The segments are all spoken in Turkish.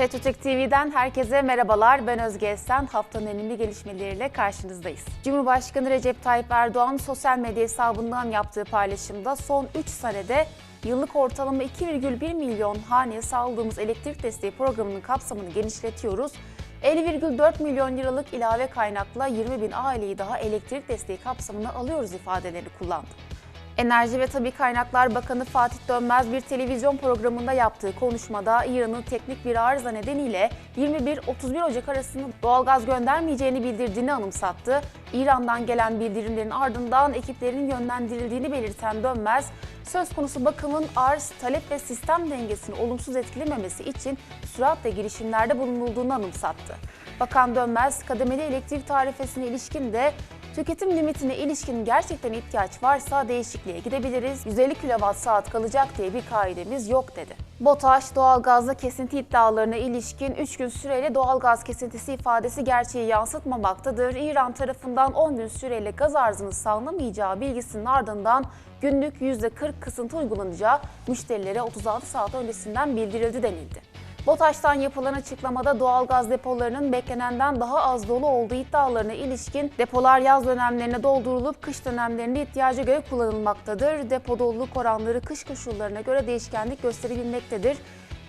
Petrotek TV'den herkese merhabalar. Ben Özge Esen. Haftanın önemli gelişmeleriyle karşınızdayız. Cumhurbaşkanı Recep Tayyip Erdoğan sosyal medya hesabından yaptığı paylaşımda son 3 senede yıllık ortalama 2,1 milyon haneye sağladığımız elektrik desteği programının kapsamını genişletiyoruz. 50,4 milyon liralık ilave kaynakla 20 bin aileyi daha elektrik desteği kapsamına alıyoruz ifadelerini kullandı. Enerji ve Tabi Kaynaklar Bakanı Fatih Dönmez bir televizyon programında yaptığı konuşmada İran'ın teknik bir arıza nedeniyle 21-31 Ocak arasında doğalgaz göndermeyeceğini bildirdiğini anımsattı. İran'dan gelen bildirimlerin ardından ekiplerin yönlendirildiğini belirten Dönmez, söz konusu bakımın arz, talep ve sistem dengesini olumsuz etkilememesi için süratle girişimlerde bulunulduğunu anımsattı. Bakan Dönmez, kademeli elektrik tarifesine ilişkin de Tüketim limitine ilişkin gerçekten ihtiyaç varsa değişikliğe gidebiliriz. 150 kWh saat kalacak diye bir kaidemiz yok dedi. BOTAŞ doğalgazda kesinti iddialarına ilişkin 3 gün süreyle doğalgaz kesintisi ifadesi gerçeği yansıtmamaktadır. İran tarafından 10 gün süreyle gaz arzının sağlanamayacağı bilgisinin ardından günlük %40 kısıntı uygulanacağı müşterilere 36 saat öncesinden bildirildi denildi. BOTAŞ'tan yapılan açıklamada doğalgaz depolarının beklenenden daha az dolu olduğu iddialarına ilişkin depolar yaz dönemlerine doldurulup kış dönemlerinde ihtiyaca göre kullanılmaktadır. Depo doluluk oranları kış koşullarına göre değişkenlik gösterebilmektedir.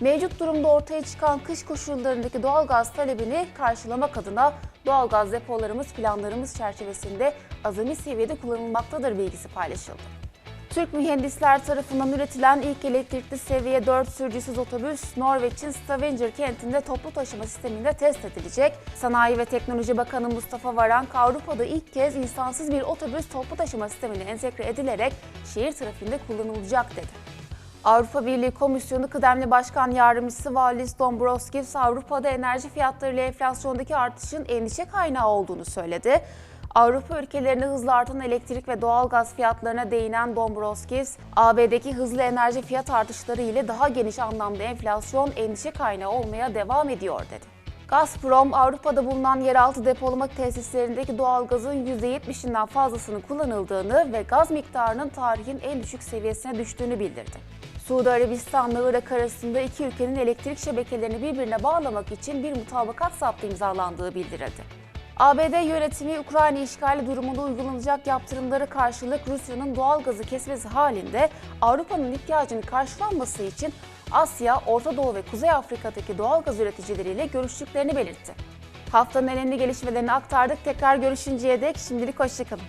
Mevcut durumda ortaya çıkan kış koşullarındaki doğalgaz talebini karşılamak adına doğalgaz depolarımız planlarımız çerçevesinde azami seviyede kullanılmaktadır bilgisi paylaşıldı. Türk mühendisler tarafından üretilen ilk elektrikli seviye 4 sürücüsüz otobüs Norveç'in Stavanger kentinde toplu taşıma sisteminde test edilecek. Sanayi ve Teknoloji Bakanı Mustafa Varank Avrupa'da ilk kez insansız bir otobüs toplu taşıma sistemine entegre edilerek şehir trafiğinde kullanılacak dedi. Avrupa Birliği Komisyonu kıdemli başkan yardımcısı Valdis Dombrovskis Avrupa'da enerji fiyatları ile enflasyondaki artışın endişe kaynağı olduğunu söyledi. Avrupa ülkelerinde hızla artan elektrik ve doğalgaz fiyatlarına değinen Dombrovskis, AB'deki hızlı enerji fiyat artışları ile daha geniş anlamda enflasyon endişe kaynağı olmaya devam ediyor dedi. Gazprom, Avrupa'da bulunan yeraltı depolama tesislerindeki doğalgazın %70'inden fazlasının kullanıldığını ve gaz miktarının tarihin en düşük seviyesine düştüğünü bildirdi. Suudi Arabistan'la Irak arasında iki ülkenin elektrik şebekelerini birbirine bağlamak için bir mutabakat zaptı imzalandığı bildirildi. ABD yönetimi Ukrayna işgali durumunda uygulanacak yaptırımları karşılık Rusya'nın doğal gazı kesmesi halinde Avrupa'nın ihtiyacını karşılanması için Asya, Orta Doğu ve Kuzey Afrika'daki doğal gaz üreticileriyle görüştüklerini belirtti. Haftanın önemli gelişmelerini aktardık. Tekrar görüşünceye dek şimdilik hoşçakalın.